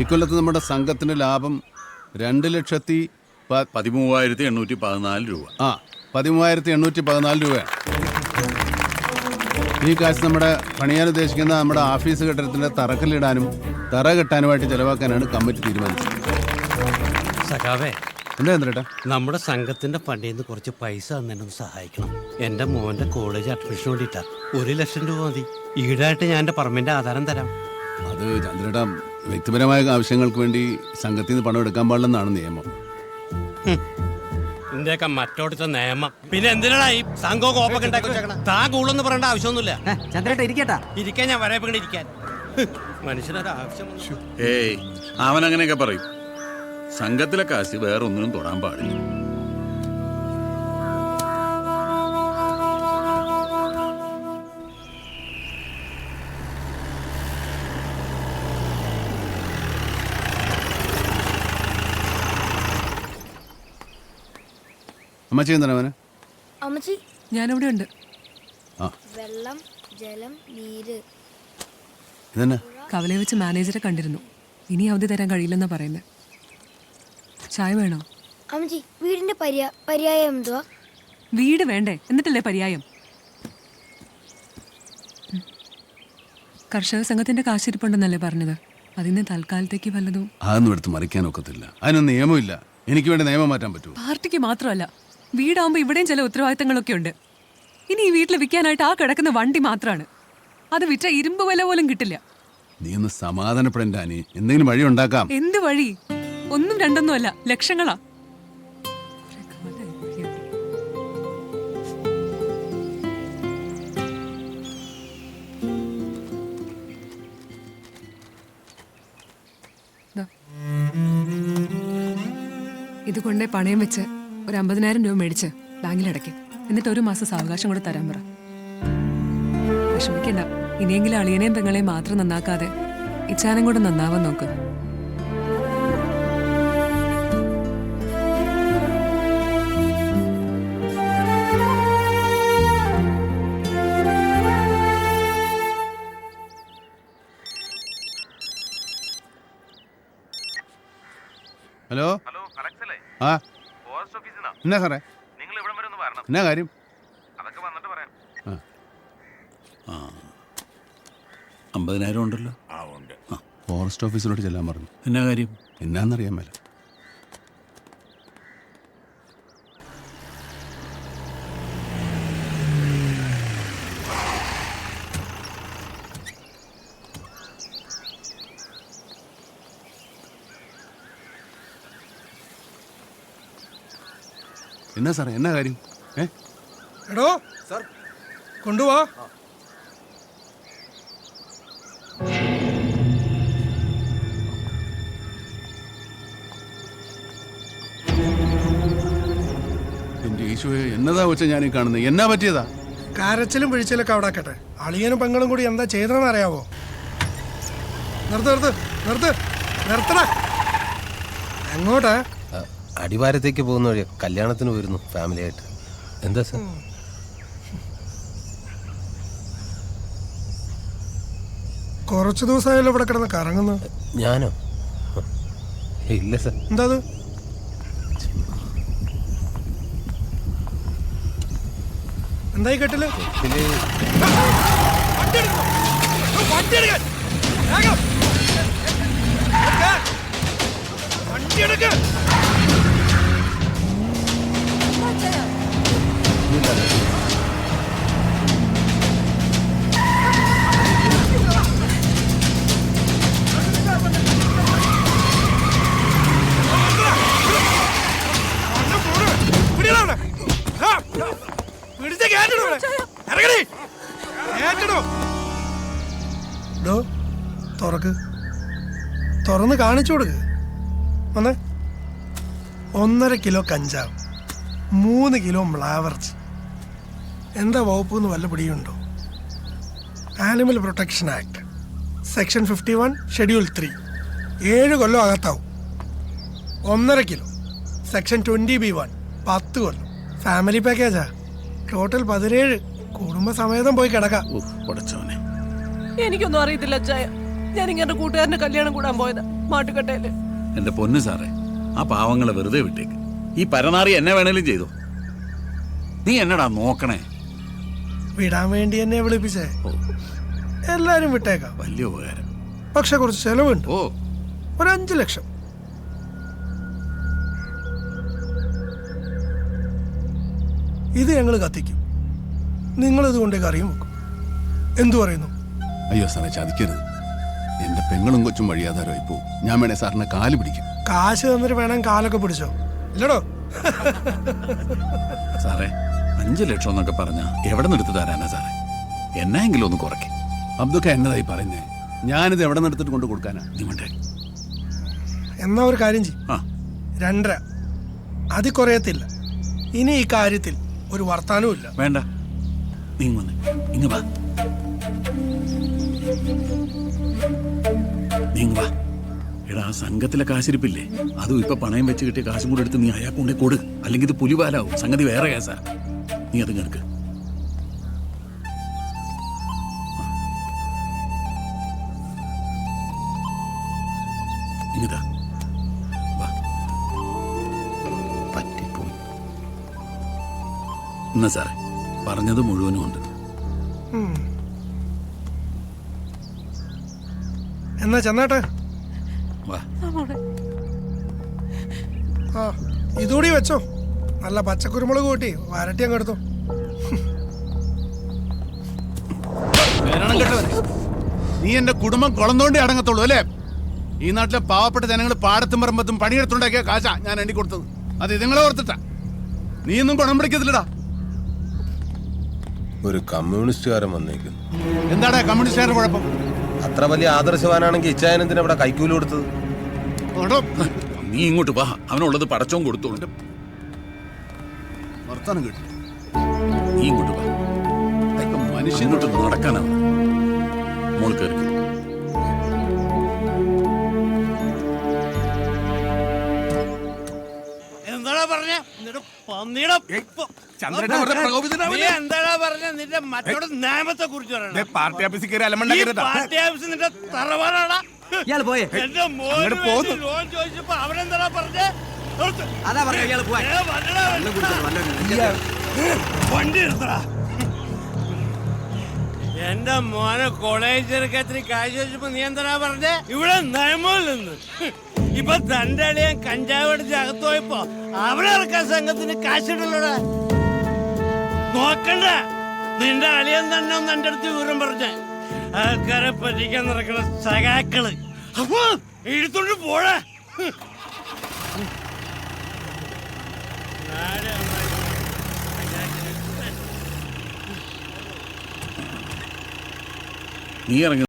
ഇക്കൊല്ലത്ത് നമ്മുടെ സംഘത്തിന്റെ ലാഭം രണ്ട് ലക്ഷത്തി പതിമൂവായിരത്തി എണ്ണൂറ്റി പതിനാല് രൂപ. ആ പതിമൂവായിരത്തി എണ്ണൂറ്റി പതിനാല് രൂപയാണ് ഈ കാശ് നമ്മുടെ പണിയാൻ ഉദ്ദേശിക്കുന്ന നമ്മുടെ ഓഫീസ് കെട്ടിടത്തിന്റെ തറക്കല്ലിടാനും തറ കെട്ടാനുമായിട്ട് ചെലവാക്കാനാണ് കമ്മിറ്റി തീരുമാനിച്ചത്. സഖാവേ എന്താ ചന്ദ്രേട്ടാ? നമ്മുടെ സംഘത്തിന്റെ ഫണ്ടിൽ നിന്ന് കുറച്ച് പൈസ തന്നെ സഹായിക്കണം. എന്റെ മോന്റെ കോളേജ് അഡ്മിഷൻ വേണ്ടിയിട്ടാ. ഒരു ലക്ഷം രൂപ മതി. ഈടായിട്ട് ഞാൻ എന്റെ പറമ്പിന്റെ ആധാരം തരാം. അത് ചന്ദ്രേട്ടാ വ്യക്തിപരമായ ആവശ്യങ്ങൾക്ക് വേണ്ടി സംഘത്തിൽ നിന്ന് പണം എടുക്കാൻ പാടില്ലെന്നാണ് നിയമം. ഇന്ത്യയൊക്കെ മറ്റോടത്തെ നിയമം. പിന്നെ എന്തിനാ ഈ സംഘവും കോപ്പൊക്കെ ഉണ്ടാക്കി വെച്ചേക്കണെ? താൻ കൂടുതലൊന്നും പറയേണ്ട ആവശ്യമൊന്നുമില്ല. ചന്ദ്രേട്ട ഇരിക്കട്ടാ. ഇരിക്കാൻ ഞാൻ വരെ ഇരിക്കാൻ. ഹ്, മനുഷ്യനൊരു ആവശ്യം ഏയ് അവൻ അങ്ങനെയൊക്കെ പറയും. സംഘത്തിലെ കാശ് വേറൊന്നിനും തൊടാൻ പാടില്ല. അമ്മച്ചി എന്താണ് അവന് അമ്മച്ചി. ഞാനിവിടെ ഉണ്ട് ആ. വെള്ളം ജലം നീര്. ഇതന്നെ? കവലയെ വെച്ച് മാനേജറെ കണ്ടിരുന്നു. ഇനി അവധി തരാൻ കഴിയില്ലെന്നാ പറയുന്നത് ചായ വേണോ? അമ്മച്ചി വീടിന്റെ പര്യാ പര്യായം എന്തുവാ? വീട് വേണ്ടേ? എന്നിട്ടല്ലേ പര്യായം? കർഷക സംഘത്തിന്റെ കാശിരിപ്പുണ്ടെന്നല്ലേ പറഞ്ഞത്. അതിന് തൽക്കാലത്തേക്ക് വല്ലതും അതൊന്നും എടുത്ത് മറിക്കാൻ ഒക്കത്തില്ല. അതിനൊന്നും നിയമമില്ല. എനിക്ക് വേണ്ടി നിയമം മാറ്റാൻ പറ്റുമോ? പാർട്ടിക്ക് മാത്രമല്ല. വീടാവുമ്പോ ഇവിടെയും ചില ഉത്തരവാദിത്തങ്ങളൊക്കെ ഉണ്ട്. ഇനി ഈ വീട്ടിൽ വിൽക്കാനായിട്ട് ആ കിടക്കുന്ന വണ്ടി മാത്രമാണ് അത് വിറ്റ ഇരുമ്പ് വില പോലും കിട്ടില്ല. നീ ഒന്ന് സമാധാനപ്പെടേണ്ട എന്തെങ്കിലും വഴി ഉണ്ടാക്കാം. എന്ത് വഴി? ഒന്നും രണ്ടൊന്നും അല്ല ലക്ഷങ്ങളാ. ഇത് കൊണ്ടേ പണയം വെച്ച് ഒരു അമ്പതിനായിരം രൂപ മേടിച്ച് ബാങ്കിൽ അടയ്ക്കും. എന്നിട്ട് ഒരു മാസം സാവകാശം കൂടെ തരാൻ പറ. വിഷമിക്കണ്ട. ഇനിയെങ്കിലും അളിയനെയും പെങ്ങളെയും മാത്രം നന്നാക്കാതെ ഇച്ചാനും കൂടെ നന്നാവാൻ നോക്ക്. എന്നാ സാറേ? നിങ്ങൾ ഇവിടം വരെ ഒന്ന് വരണം. എന്നാ കാര്യം? അതൊക്കെ വന്നിട്ട് പറയാം. അമ്പതിനായിരം ഉണ്ടല്ലോ. ഫോറസ്റ്റ് ഓഫീസിലോട്ട് ചെല്ലാൻ പറഞ്ഞു. എന്നാ കാര്യം? എന്നാന്നറിയാൻ മേല. എന്നാ സാറേ എന്നാ കാര്യം? ഏ? എടോ സാർ. കൊണ്ടുപോ എന്റെ ഈശോയെ എന്നതാ വെച്ച ഞാൻ ഈ കാണുന്നത് എന്നാ പറ്റിയതാ? കാരച്ചിലും പിഴിച്ചിലൊക്കെ അവിടെ ആക്കട്ടെ. അളിയനും പെങ്ങളും കൂടി എന്താ ചെയ്തതെന്ന് അറിയാവോ? നിർത്ത് നിർത്ത് നിർത്ത്. നിർത്തടാ. എങ്ങോട്ടാ? അടിവാരത്തേക്ക് പോകുന്ന വഴി കല്യാണത്തിന് വരുന്നു ഫാമിലിയായിട്ട് എന്താ സാർ? കുറച്ച് ദിവസമായല്ലോ ഇവിടെ കിടന്ന് കറങ്ങുന്നു. ഞാനോ? ഇല്ല സാർ. എന്താ അത്? എന്തായി കെട്ടിൽ? വണ്ടി എടുക്കണോ? തുറന്ന് കാണിച്ചു കൊടുക്ക്. ഒന്നര കിലോ കഞ്ചാവ് മൂന്ന് കിലോ മ്ലാവർച്ച്. എന്താ വകുപ്പ് എന്ന് വല്ല പിടിയുണ്ടോ? Animal protection act section fifty one schedule three ഏഴ് കൊല്ലം അകത്താവും. ഒന്നര kilo. Section twenty B one പത്ത് കൊല്ലം. ഫാമിലി പാക്കേജാ ടോട്ടൽ പതിനേഴ്. കുടുംബസമേതം പോയി കിടക്കാം. എനിക്കൊന്നും അറിയത്തില്ല അച്ചായ. ഞാൻ ഇങ്ങനെ കൂട്ടുകാരന്റെ കല്യാണം കൂടാൻ പോയതാ. മാട്ടുകട്ടയിൽ എന്റെ പൊന്നു സാറേ ആ പാവങ്ങളെ വെറുതെ വിട്ടേക്ക്. ഈ പരനാറി എന്നെ വേണേലും ചെയ്തു. നീ എന്നടാ നോക്കണേ? വിടാൻ വേണ്ടി എന്നെ വിളിപ്പിച്ചേ. എല്ലാരും വിട്ടേക്കാം. വലിയ ഉപകാരം. പക്ഷെ കുറച്ച് ചെലവുണ്ട്. ഓ. ഒരു അഞ്ചു ലക്ഷം. ഇത് ഞങ്ങൾ കത്തിക്കും. നിങ്ങൾ ഇത് കൊണ്ടേ കറിയും വെക്കും. എന്തു പറയുന്നു? അയ്യോ സാറേ ചതിക്കരുത്. എന്റെ പെങ്ങളും കൊച്ചും വഴിയാധാരമായി പോ ഞാൻ വേണേ സാറിനെ കാൽ പിടിക്കും. കാശ് തന്നിട്ട് വേണം കാലൊക്കെ പിടിച്ചോ. ഇല്ലടോ. സാറേ അഞ്ചു ലക്ഷം എന്നൊക്കെ പറഞ്ഞ എവിടെ നിന്ന് എടുത്ത് തരാനാ സാറേ? എന്നെങ്കിലും ഒന്ന് കുറയ്ക്ക്. അബ്ദുക്ക എന്നതായി പറയുന്നേ. ഞാനിത് എവിടെ നിന്ന് എടുത്തിട്ട് കൊണ്ട് കൊടുക്കാനാ? നീ മിണ്ടേ. എന്നാ ഒരു കാര്യം ചെയ്യും. ആ. രണ്ടര. അത് കുറയത്തില്ല. ഇനി ഈ കാര്യത്തിൽ ഒരു വർത്താനവും ഇല്ല. വേണ്ട. നീ വന്ന്. ഇങ്ങ് വാ. നീ ഇങ്ങ് വാ. എടാ ആ സംഘത്തിലെ കാശിരിപ്പില്ലേ? അതും ഇപ്പൊ പണയം വെച്ച് കിട്ടിയ കാശും കൂടെ എടുത്ത് നീ അയാൾക്കൊണ്ടേ കൊടു. അല്ലെങ്കിൽ ഇത് പുലിവാലാവും. സംഗതി വേറെ കേസാ നീ അത് കേൾക്ക്. ഇങ്ങിതാ വാ. പറ്റിപ്പോയി. എന്നാ സാറേ പറഞ്ഞത് മുഴുവനും ഉണ്ട്. എന്നാ ചെന്നാട്ടെ? വാ. ഇതുകൂടി വെച്ചോ. നല്ല പച്ചക്കുരുമുളക് കൂട്ടി വരട്ടി അങ്ങ് എടുത്തു. നീ എന്റെ കുടുംബം കുളന്തോണ്ടി അടങ്ങത്തുള്ളൂ അല്ലേ? ഈ നാട്ടിലെ പാവപ്പെട്ട ജനങ്ങൾ പാടത്തും പറമ്പത്തും പണിയെടുത്തുണ്ടാക്കിയ കാശ ഞാൻ എണ്ണി കൊടുത്തത്. അത് ഇതുങ്ങളെ ഓർത്തിട്ടാ. നീ ഒന്നും കുണം പിടിക്കത്തില്ലടാ. ഒരു കമ്മ്യൂണിസ്റ്റുകാരൻ വന്നേക്കുന്നു എന്താടാ കമ്മ്യൂണിസ്റ്റുകാരുടെ കുഴപ്പം? അത്ര വലിയ ആദർശവാനാണെങ്കിൽ ഇച്ചായനന്തിന് ഇവിടെ കൈക്കൂലി കൊടുത്തത്? നീ ഇങ്ങോട്ട് വാ. അവനുള്ളത് പടച്ചോൻ കൊടുത്തോണ്ട് വർത്താനം കേട്ടു. നീ ഇങ്ങോട്ട് വാ. മനുഷ്യനോട്ട് മനുഷ്യൻ ഇങ്ങോട്ട് നടക്കാനാ മോൾ കയറി എന്താടാ പറഞ്ഞ? നിന്റെ പന്നിയുടെ നീ എന്താടാ പറഞ്ഞ? നിന്റെ മറ്റോട് നിയമത്തെ കുറിച്ച് പാർട്ടി ഓഫീസിൽ കയറി പാർട്ടി ഓഫീസ് നിന്റെ തറവാടാടാ. ഇയാൾ പോയേ. എന്റെ മോന് വേണ്ടി ലോൺ ചോദിച്ചപ്പോ അവനെന്താടാ പറഞ്ഞേ. അതാ പറഞ്ഞ. വണ്ടി എന്റെ മോനെ കോളേജ് ചെറുക്കത്തിന് കാശ് വെച്ചപ്പോ നീ എന്താ പറഞ്ഞേ? ഇവിടെ നിയമം നിന്ന്. ഇപ്പൊ തന്റെ അളിയൻ കഞ്ചാവ് അടിച്ച് അകത്ത് പോയപ്പോ അവിടെ ഇറക്കാൻ സംഘത്തിന് കാശിടല്ലോടെ. നോക്കണ്ട. നിന്റെ അളിയൻ തന്നെ ഒന്ന് എന്റെ അടുത്ത് വിവരം പറഞ്ഞേ. ആൾക്കാരെ പറ്റിക്കാൻ നടക്കുന്ന സഖാക്കൾ. അപ്പൊ എടുത്തോണ്ട് പോടാ. നീ ഇറങ്ങി.